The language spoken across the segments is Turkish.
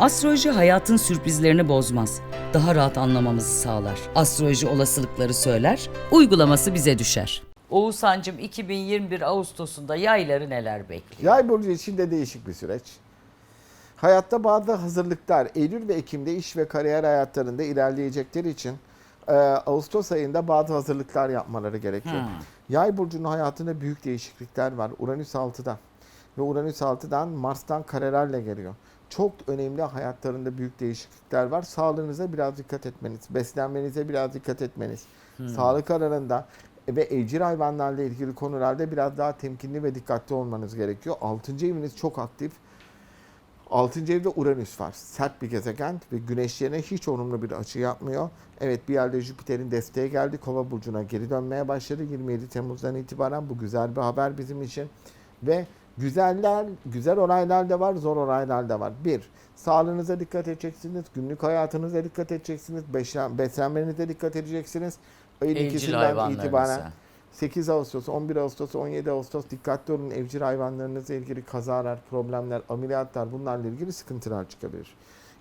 Astroloji hayatın sürprizlerini bozmaz. Daha rahat anlamamızı sağlar. Astroloji olasılıkları söyler, uygulaması bize düşer. Oğuzhan'cığım 2021 Ağustos'unda yayları neler bekliyor? Yay burcu için de değişik bir süreç. Hayatta bazı hazırlıklar Eylül ve Ekim'de iş ve kariyer hayatlarında ilerleyecekleri için e, Ağustos ayında bazı hazırlıklar yapmaları gerekiyor. Hmm. Yay burcunun hayatında büyük değişiklikler var. Uranüs 6'da ve Uranüs 6'dan Mars'tan karelerle geliyor. Çok önemli hayatlarında büyük değişiklikler var. Sağlığınıza biraz dikkat etmeniz, beslenmenize biraz dikkat etmeniz. Sağlık alanında ve evcil hayvanlarla ilgili konularda biraz daha temkinli ve dikkatli olmanız gerekiyor. 6. eviniz çok aktif. 6. evde Uranüs var. Sert bir gezegen ve Güneş yerine hiç olumlu bir açı yapmıyor. Evet bir yerde Jüpiter'in desteği geldi. Kova burcuna geri dönmeye başladı 27 Temmuz'dan itibaren. Bu güzel bir haber bizim için. Ve güzeller, güzel olaylar da var, zor olaylar da var. Bir, sağlığınıza dikkat edeceksiniz. Günlük hayatınıza dikkat edeceksiniz. Beslen, beslenmenize dikkat edeceksiniz. Ayın Evcil ikisinden itibaren 8 Ağustos, 11 Ağustos, 17 Ağustos dikkatli olun. Evcil hayvanlarınızla ilgili kazalar, problemler, ameliyatlar bunlarla ilgili sıkıntılar çıkabilir.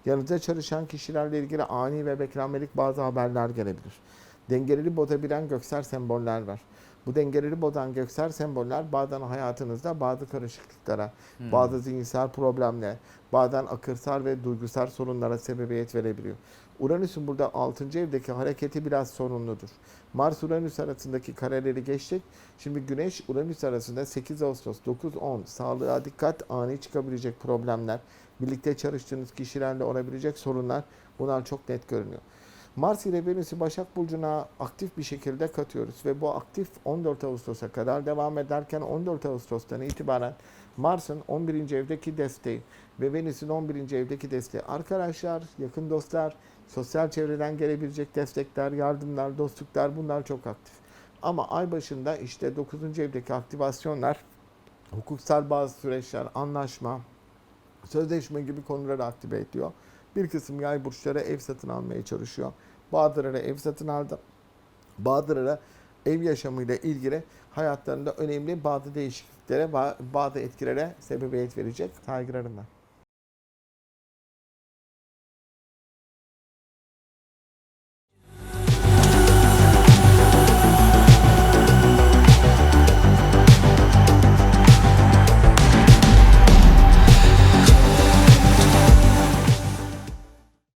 Yanınızda çalışan kişilerle ilgili ani ve beklenmedik bazı haberler gelebilir. Dengeleri bozabilen göksel semboller var. Bu dengeleri bozan göksel semboller bazen hayatınızda bazı karışıklıklara, bazı zihinsel problemler, bazen akırsal ve duygusal sorunlara sebebiyet verebiliyor. Uranüs'ün burada 6. evdeki hareketi biraz sorunludur. Mars-Uranüs arasındaki kareleri geçtik. Şimdi Güneş-Uranüs arasında 8 Ağustos 9-10 sağlığa dikkat, ani çıkabilecek problemler, birlikte çalıştığınız kişilerle olabilecek sorunlar bunlar çok net görünüyor. Mars ile Venüs'ü Başak Burcu'na aktif bir şekilde katıyoruz ve bu aktif 14 Ağustos'a kadar devam ederken 14 Ağustos'tan itibaren Mars'ın 11. evdeki desteği ve Venüs'ün 11. evdeki desteği arkadaşlar, yakın dostlar, sosyal çevreden gelebilecek destekler, yardımlar, dostluklar bunlar çok aktif. Ama ay başında işte 9. evdeki aktivasyonlar, hukuksal bazı süreçler, anlaşma, sözleşme gibi konuları aktive ediyor. Bir kısım yay burçları ev satın almaya çalışıyor. Bazıları ev satın aldı. Bazıları ev yaşamıyla ilgili hayatlarında önemli bazı değişikliklere, bazı etkilere sebebiyet verecek saygılarımla.